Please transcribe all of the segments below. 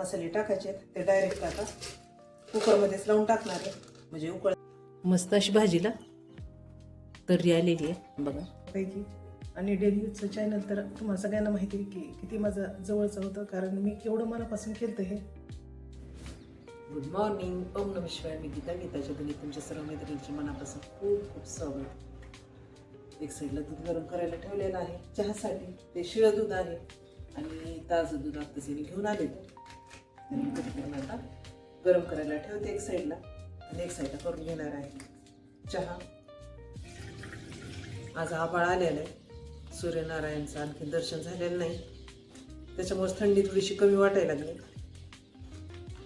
मसाले टाकायचे आहेत. ते डायरेक्ट आता कुकरमध्येच लावून टाकणार आहे. म्हणजे उकळ मस्त अशी भाजीला तर्री आलेली आहे बघा. पैकी. आणि डेली यूजचं चॅनल तर तुम्हाला सगळ्यांना माहिती आहे की किती माझं जवळचं होतं कारण मी केवढं मनापासून केलं हे. गुड मॉर्निंग ओम नम शिवाय. मी गीता गीताच्या घरी तुमच्या सर्व मैत्रिणींची मनापासून खूप खूप स्वागत. एक साईडला दूध गरम करायला ठेवलेलं आहे. चहासाठी ते शिळं दूध आहे. आणि ताजं दूध आत्ताच घेऊन आले आणि आता गरम करायला ठेवते एक साईडला आणि एक साईडला करून घेणार आहे. चहा. आज आभाळ आलेला आहे. सूर्यनारायणचं आणखी दर्शन झालेलं नाही. त्याच्यामुळे थंडी थोडीशी कमी वाटायला लागली.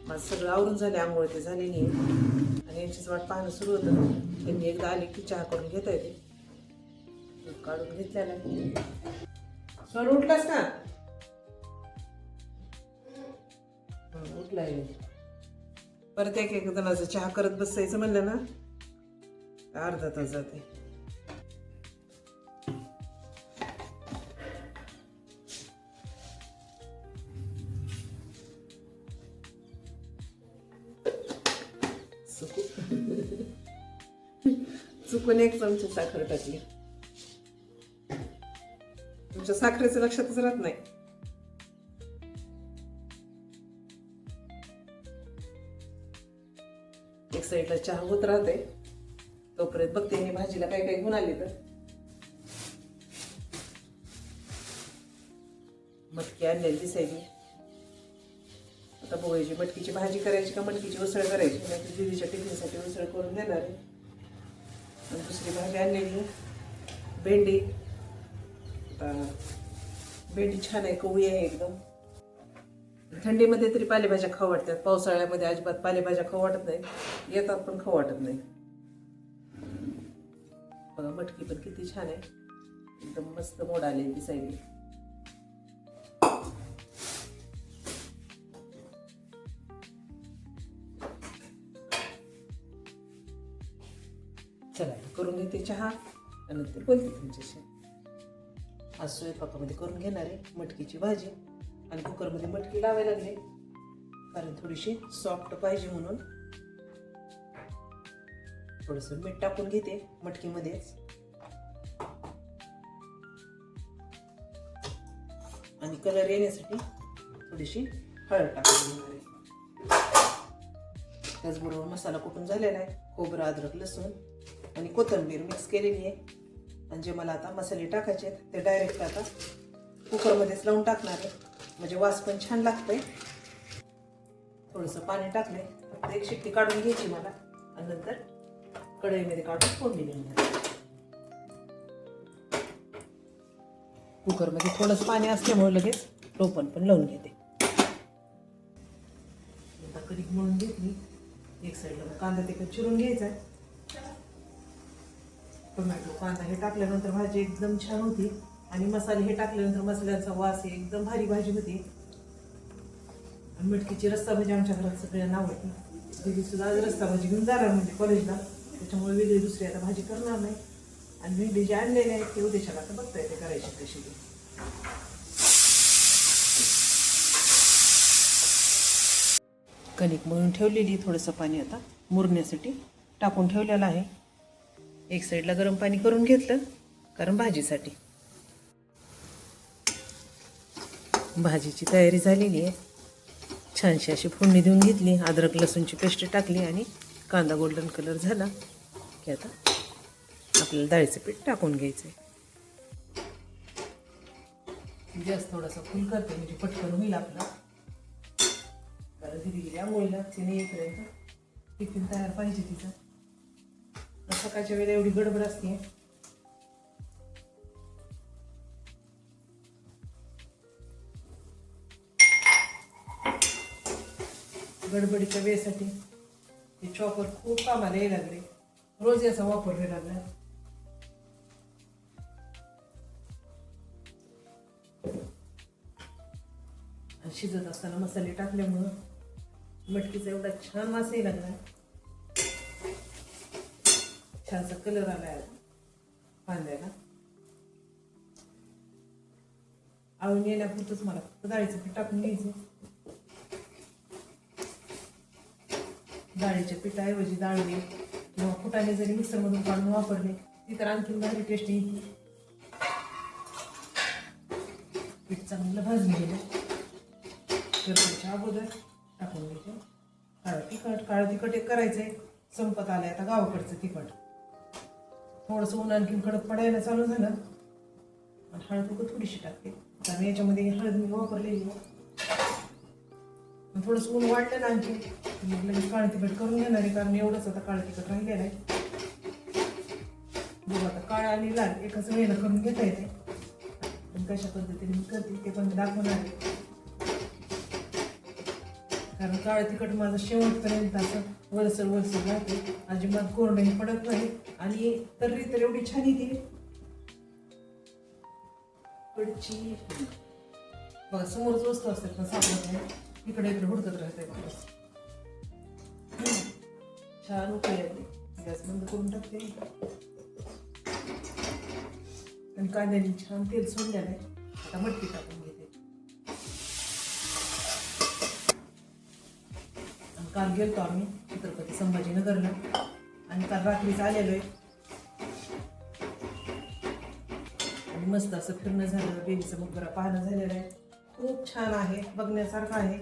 माझं सगळं आवरून झाले आंघोळ ते झाले नाही आणि यांचीच वाट पाहणं सुरू होतं. त्यांनी एकदा आली की चहा करून घेता येते. दूध काढून घेतल्याला. सर उठलास का? परत एक एक जणाचं चहा करत बसायचं म्हणलं ना अर्धा तास जाते. चुकून एक चमचा साखर टाकली. तुमच्या साखरेचं लक्षातच राहत नाही. एक साईडला चहा होत राहते. तोपर्यंत बघते मी भाजीला काय काय घेऊन आली तर. मटकी आणलेली दिसायची आता बघायची मटकीची भाजी करायची का मटकीची उसळ करायची? नाही दिदीच्या टिफिनसाठी उसळ करून देणार आहे. आणि दुसरी भाजी आणलेली भेंडी. आता भेंडी छान आहे कवळी आहे एकदम. थंडीमध्ये तरी पालेभाज्या खाऊ वाटतात. पावसाळ्यामध्ये अजिबात पालेभाज्या खाऊ वाटत नाही. येतात पण खाऊ वाटत नाही. बघा मटकी पण किती छान आहे. एकदम मस्त मोड आले दिसायली चला करून घेते चहा आणि नंतर बोलते तुमच्याशी. आज स्वयंपाकामध्ये करून घेणार आहे मटकीची भाजी. आणि कुकरमध्ये मटकी लावायला लागले. कारण थोडीशी सॉफ्ट पाहिजे म्हणून. थोडंसं मीठ टाकून घेते मटकीमध्येच. आणि कलर येण्यासाठी थोडीशी हळद टाकून घेणार आहे. त्याचबरोबर मसाला कुटून झालेला आहे? खोबरं अद्रक लसूण आणि कोथिंबीर मिक्स केलेली आहे. आणि जे मला आता मसाले टाकायचे आहेत ते डायरेक्ट आता कुकरमध्येच लावून टाकणार आहे. म्हणजे वास पण छान लागतंय. थोडंसं पाणी टाकलंय. फक्त एक शिट्टी काढून घ्यायची मला. आणि नंतर कढईमध्ये काढून फोडणी देणार. कुकरमध्ये थोडंसं पाणी असल्यामुळे लगेच टोपण पण लावून घेते. आता कणिक म्हणून घेतली. एक साईडला मग कांदा तिखट चिरून घ्यायचा टोमॅटो कांदा हे टाकल्यानंतर भाजी एकदम छान होती. आणि मसाले हे टाकल्यानंतर मसाल्याचा वास हे एकदम भारी भाजी होती. आणि मटकीची रस्सा भाजी आमच्या घरात सगळ्यांना आवडते. दीदी सुद्धा आज रस्सा भाजी घेऊन जाणार म्हणजे कॉलेजला त्याच्यामुळे वेगळी दुसरी आता भाजी करणार नाही. आणि भेंडी जे आणलेले आहेत ते उद्याच्याला आता बघता येते करायची कशी ती. कणिक मळून ठेवलेली थोडंसं पाणी आता. मुरण्यासाठी टाकून ठेवलेलं आहे. एक साईडला गरम पाणी करून घेतलं कारण भाजीसाठी. भाजीची तयारी झालेली आहे. छानशी अशी फोडणी देऊन घेतली अद्रक लसूणची पेस्ट टाकली आणि कांदा गोल्डन कलर झाला की आता आपल्याला डाळीचं पीठ टाकून घ्यायचं आहे गॅस थोडासा फुल करते म्हणजे पटकन होईल आपला. कारण दिली गेली आंघोळीला तिने येईपर्यंत. टिफिन तयार पाहिजे तिचा. सकाळच्या वेळेला एवढी गडबड असते. गडबडीच्या वेळेसाठी हे चॉपर खूप कामाला यायला लागले. रोज याचा वापर व्हायला लागला. आणि शिजत असताना मसाले टाकल्यामुळं मटकीचा एवढा छान वास यायला लागला. छानसा कलर आलाय कांद्याला आळून येण्यापुरतंच मला फक्त डाळीचं पीठ टाकून घ्यायचं. डाळीच्या पिठाऐवजी डाळले किंवा फुटाने जरी मिक्सरमधून काढून वापरले ती तर आणखीन भारी टेस्ट येईल पीठ चांगलं भाजून गेलं शिरपायच्या अगोदर टाकून घ्यायचं काळं तिखट काळं तिखट एक करायचं आहे संपत आलं आता गावाकडचं तिखट. थोडंसं ऊन आणखीन कडक पडायला चालू झालं. आणि हळद थोडीशी टाकते. कारण याच्यामध्ये हळद मी वापरलेली आहे. थोडंसं ऊन वाटलं ना आणखी. मग लगेच काळं तिखट करून घेणार आहे कारण एवढंच आता काळ तिखट राहिलेलं आहे. बघू आता काळ आणि लाल एकाच वेळेला करून घेता येते. पण कशा पद्धतीने मी करते ते पण दाखवणार आहे. कारण काळं तिखट माझं शेवटपर्यंत असं वलसर वलसर राहते. अजिबात कोरडंही पडत नाही. आणि तर्री तर एवढी छान येते. कडची. बघा समोरच वस्तू असतात ना सापडत नाही. इकडे इकडे हुडकत राहते छान उकळी आली. गॅस बंद करून टाकते. आणि कांद्याने छान तेल सोडलेलं आहे आता मटकी टाकून घेते. आणि काल गेलतो आम्ही छत्रपती संभाजीनगरला. आणि काल रात्रीच आलेलो आहे आणि मस्त असं फिरणं झालं बेबीचं मकबरा पाहणं झालेलं आहे. खूप छान आहे बघण्यासारखं आहे.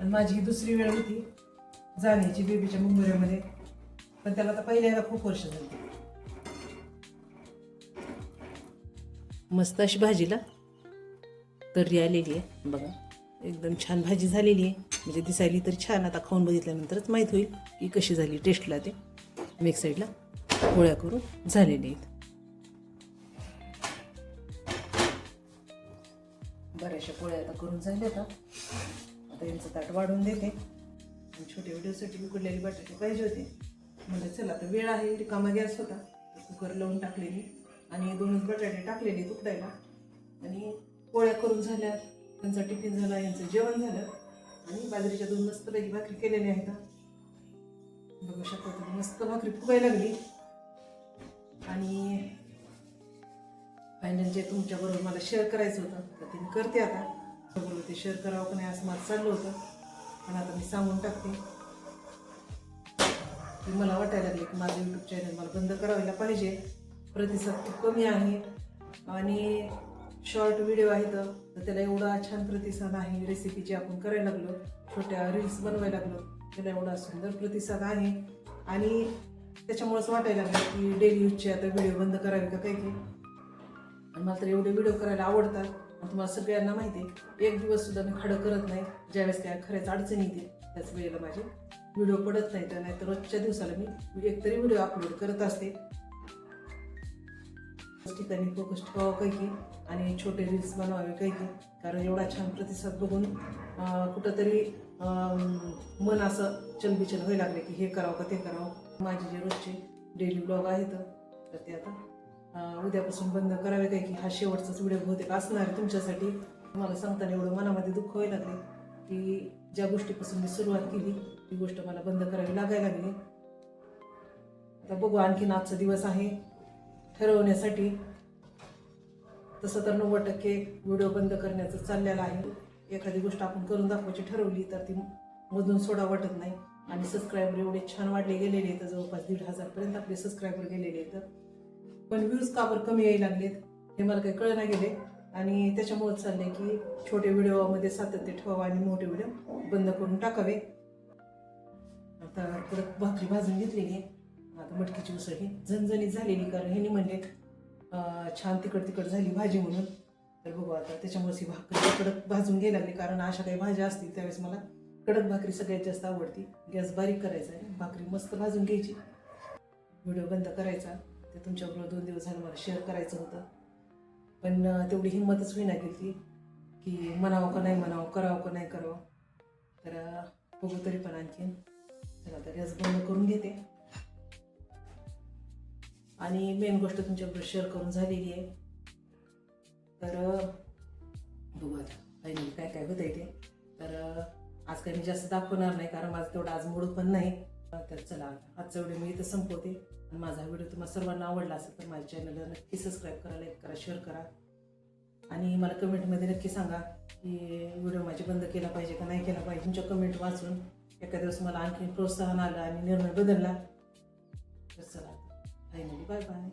आणि माझी दुसरी वेळ होती जाण्याची बेबीच्या मुंबईमध्ये. पण त्याला आता पहिल्यांदा खूप वर्ष झाली. मस्त अशी भाजीला तर्री आलेली आहे बघा. एकदम छान भाजी झालेली आहे. म्हणजे दिसायली तर छान आता खाऊन बघितल्यानंतरच माहीत होईल की कशी झाली टेस्टला ते. मिक्स साईडला गोळ्या करून झालेली आहेत. पोळ्या आता करून झाल्या आता. आता यांचं ताट वाढून देते. आणि छोट्या व्हिडिओसाठी उकडलेली बटाटे पाहिजे होते. म्हणजे चला आता वेळ आहे रिकामा गॅस होता. कुकर लावून टाकलेली आणि दोनच बटाटे टाकलेले उकडायला आणि पोळ्या करून झाल्या त्यांचा टिफिन झाला यांचं जेवण झालं. आणि बाजरीच्या दोन मस्तपैकी भाकरी केलेल्या आहेत. बघू शकतो मस्त भाकरी फुगायला लागली. आणि फायनल जे तुमच्याबरोबर मला शेअर करायचं होतं तर ते मी करते आता. बरोबर ते शेअर करावं का नाही असं माझं चाललं होतं. पण आता मी सांगून टाकते. की मला वाटायला लागले की माझं यूट्यूब चॅनल मला बंद करायला पाहिजे. प्रतिसाद खूप कमी आहे. आणि शॉर्ट व्हिडिओ आहेत तर त्याला एवढा छान प्रतिसाद आहे. रेसिपीचे आपण करायला लागलो छोट्या रील्स बनवायला लागलो त्याला एवढा सुंदर प्रतिसाद आहे. आणि त्याच्यामुळेच वाटायला लागलं की डेली यूजचे आता व्हिडिओ बंद करावे का काही काही आणि मला तर एवढे व्हिडिओ करायला आवडतात. आणि तुम्हाला सगळ्यांना माहिती आहे एक दिवस सुद्धा मी खडं करत नाही. ज्यावेळेस काय खऱ्याच अडचणी येते त्याच वेळेला माझे व्हिडिओ पडत नाही तर नाही तर रोजच्या दिवसाला मी एकतरी व्हिडिओ अपलोड करत असते. ठिकाणी फोकस ठेवावं काही की आणि छोटे रील्स बनवावे काही. की कारण एवढा छान प्रतिसाद बघून कुठंतरी मन असं चलबिचल व्हायला लागले की हे करावं का ते करावं. माझे जे रोजचे डेली ब्लॉग आहेत तर ते आता उद्यापासून बंद करावे काय की हा शेवटचाच व्हिडिओ बहुतेक असणार आहे तुमच्यासाठी. मला सांगताना एवढं मनामध्ये दुःख व्हायला लागले की ज्या गोष्टीपासून मी सुरुवात केली ती गोष्ट मला बंद करावी लागायला लागली. आता बघू आणखीन आजचा दिवस आहे. ठरवण्यासाठी तसं तर नव्वद टक्के व्हिडिओ बंद करण्याचं चाललेलं आहे. एखादी गोष्ट आपण करून दाखवायची ठरवली तर ती मधून सोडा वाटत नाही. आणि सबस्क्रायबर एवढे छान वाढले गेलेले आहेत जवळपास दीड हजारपर्यंत आपले सबस्क्रायबर गेलेले आहेत. पण व्ह्यूज का बरं कमी यायला लागलेत हे मला काही कळना गेले. आणि त्याच्यामुळे चाललंय की छोटे व्हिडिओमध्ये सातत्य ठेवावं आणि मोठे व्हिडिओ बंद करून टाकावे. आता परत भाकरी भाजून घेतलेली आहे. आता मटकीची उसळ ही झणझणीत झालेली कारण ह्यांनी म्हणले छान तिकड तिकड झाली भाजी म्हणून. तर बघू आता त्याच्यामुळेच ही भाकरी कडक भाजून घ्यायला लागली कारण अशा काही भाज्या असतील त्यावेळेस मला कडक भाकरी सगळ्यात जास्त आवडती. गॅस बारीक करायचा आहे. भाकरी मस्त भाजून घ्यायची. व्हिडिओ बंद करायचा. ते तुमच्याबरोबर दोन दिवस झालं मला शेअर करायचं होतं. पण तेवढी हिंमतच होईना गेली की म्हणावं का नाही म्हणावं करावं का नाही करावं. तर बघू तरी पण आणखीन. चला आता गॅस बंद करून घेते. आणि मेन गोष्ट तुमच्याबरोबर शेअर करून झालेली आहे. तर बघू आता फायनली काय काय होतंय ते. तर आज काही मी जास्त दाखवणार नाही कारण माझं तेवढं आज मूड पण नाही. तर चला आजचा व्हिडिओ मी इथं संपवते. माझा व्हिडिओ तुम्हाला सर्वांना आवडला असेल तर माझ्या चॅनलला नक्की सबस्क्राईब करा लाईक करा शेअर करा. आणि मला कमेंटमध्ये नक्की सांगा की व्हिडिओ माझी बंद केला पाहिजे का नाही केला पाहिजे. तुमच्या कमेंट वाचून एका दिवस मला आणखी प्रोत्साहन आलं आणि निर्णय बदलला. तर चला फायनली बाय बाय